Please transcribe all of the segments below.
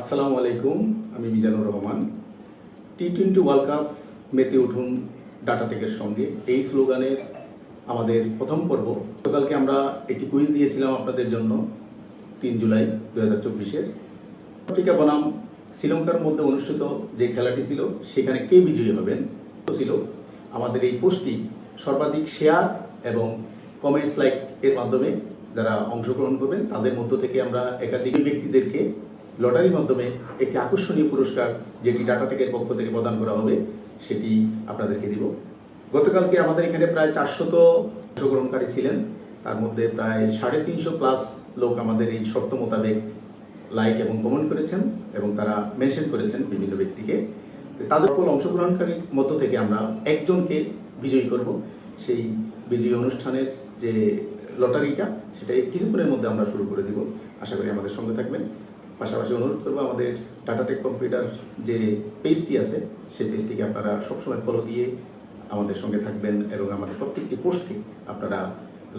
আসসালামু আলাইকুম, আমি Mizanur Rahman. T twenty World Cup মেতে উঠুন ডাটাটেকের সঙ্গে। এই স্লোগানের আমাদের প্রথম পর্ব। গতকালকে আমরা একটি কুইজ দিয়েছিলাম আপনাদের জন্য, তিন জুলাই দু হাজার চব্বিশের। টিকা বনাম শ্রীলঙ্কার মধ্যে অনুষ্ঠিত যে খেলাটি ছিল, সেখানে কে বিজয়ী হবেন? ছিল আমাদের এই পোস্টটি। সর্বাধিক শেয়ার এবং কমেন্টস লাইক এর মাধ্যমে যারা অংশগ্রহণ করবেন, তাদের মধ্য থেকে আমরা একাধিক ব্যক্তিদেরকে লটারির মাধ্যমে একটি আকর্ষণীয় পুরস্কার যেটি ডাটাটেকের পক্ষ থেকে প্রদান করা হবে, সেটি আপনাদেরকে দিব। গতকালকে আমাদের এখানে প্রায় চারশত অংশগ্রহণকারী ছিলেন। তার মধ্যে প্রায় সাড়ে তিনশো প্লাস লোক আমাদের এই শর্ত মোতাবেক লাইক এবং কমেন্ট করেছেন এবং তারা মেনশন করেছেন বিভিন্ন ব্যক্তিকে। তাদের সকল অংশগ্রহণকারীর মধ্য থেকে আমরা একজনকে বিজয়ী করব। সেই বিজয়ী অনুষ্ঠানের যে লটারিটা সেটা কিছুক্ষণের মধ্যে আমরা শুরু করে দিব। আশা করি আমাদের সঙ্গে থাকবেন। পাশাপাশি অনুরোধ করব আমাদের টাটাটেক কম্পিউটার যে পেজটি আছে, সেই পেজটিকে আপনারা সবসময় ফলো দিয়ে আমাদের সঙ্গে থাকবেন এবং আমাদের প্রত্যেকটি পোস্টকে আপনারা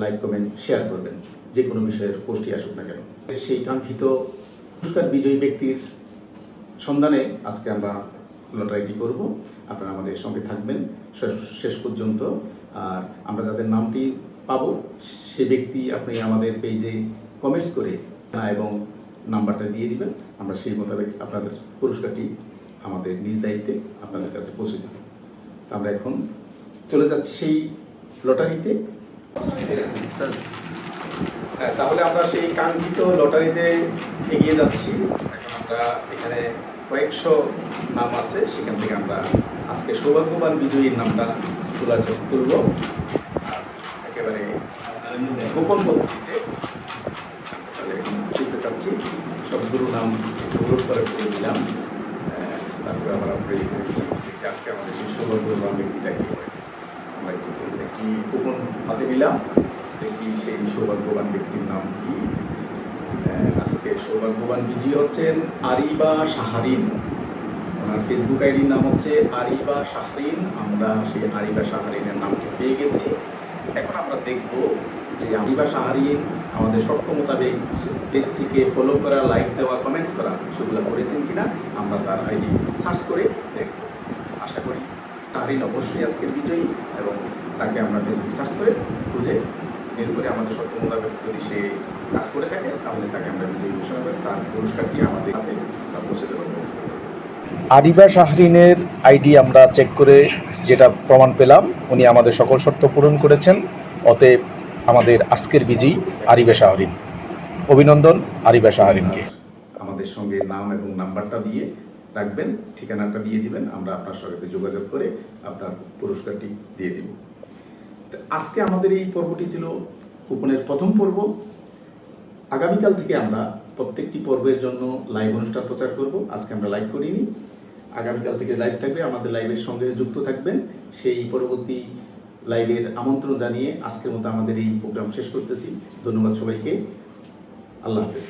লাইক কমেন্ট শেয়ার করবেন। যে কোনো বিষয়ের পোস্টই আসুক না কেন। সেই কাঙ্ক্ষিত পুরস্কার বিজয়ী ব্যক্তির সন্ধানে আজকে আমরা লটারিটি করব। আপনারা আমাদের সঙ্গে থাকবেন শেষ পর্যন্ত। আর আমরা যাদের নামটি পাবো, সে ব্যক্তি আপনি আমাদের পেজে কমেন্টস করে, এবং নাম্বারটা দিয়ে দিবেন আমরা সেই মোতাবেক আপনাদের পুরস্কারটি আমাদের নিজ দায়িত্বে আপনাদের কাছে পৌঁছে দেব। আমরা এখন চলে যাচ্ছি সেই লটারিতে। হ্যাঁ তাহলে আমরা সেই কাঙ্ক্ষিত লটারিতে এগিয়ে যাচ্ছি। এখন আমরা এখানে কয়েকশো নাম আছে সেখান থেকে আমরা আজকে সৌভাগ্যবান বিজয়ীর নামটা তোলার চেষ্টা আর একেবারে গোপন পদ্ধতিতে সবগুলো নাম গ্রুপ করে আহ, তারপরে আমরা প্রে আজকে আমাদের সেই সৌভাগ্যবান ব্যক্তিটাকে আমরা একটি গোপন হাতে নিলাম দেখি সেই সৌভাগ্যবান ব্যক্তির নাম কি। আজকে সৌভাগ্যবান বিজি হচ্ছেন আরিবা সাহারিন ওনার ফেসবুক আইডির নাম হচ্ছে আরিবা সাহারিন আমরা সেই আরিবা সাহারিনের নামটি পেয়ে গেছি। এখন আমরা দেখব যে আমি আরিবা সাহারিন আমাদের শর্ত মোতাবেক পেজটিকে ফলো করা লাইক দেওয়া কমেন্টস করা, সেগুলো করেছেন কিনা আমরা তার আইডি সার্চ করে দেখব। আশা করি সাহারিন অবশ্যই আজকের বিজয়ী এবং তাকে আমরা ফেসবুক সার্চ করে খুঁজে বের করে আমাদের শর্ত মোতাবেক যদি সে কাজ করে থাকে, তাহলে তাকে আমরা বিজয়ী ঘোষণা করে তার পুরস্কারটি আমাদের হাতে পৌঁছে দেওয়ার ব্যবস্থা আরিবা শাহরিনের আইডি আমরা চেক করে যেটা প্রমাণ পেলাম, উনি আমাদের সকল শর্ত পূরণ করেছেন। অতএব আমাদের আজকের বিজয়ী আরিবা শাহরিন। অভিনন্দন আরিবা শাহরিনকে। আমাদের সঙ্গে নাম এবং নাম্বারটা দিয়ে রাখবেন, ঠিকানাটা দিয়ে দিবেন, আমরা আপনার সঙ্গে যোগাযোগ করে আপনার পুরস্কারটি দিয়ে দিব। আজকে আমাদের এই পর্বটি ছিল কুপনের প্রথম পর্ব। আগামীকাল থেকে আমরা প্রত্যেকটি পর্বের জন্য লাইভ অনুষ্ঠান প্রচার করব। আজকে আমরা লাইভ করিনি। আগামীকাল থেকে লাইভ থাকবে, আমাদের লাইভের সঙ্গে যুক্ত থাকবেন। সেই পরবর্তী লাইভের আমন্ত্রণ জানিয়ে আজকের মতো আমাদের এই প্রোগ্রাম শেষ করতেছি। ধন্যবাদ সবাইকে। আল্লাহ হাফেজ।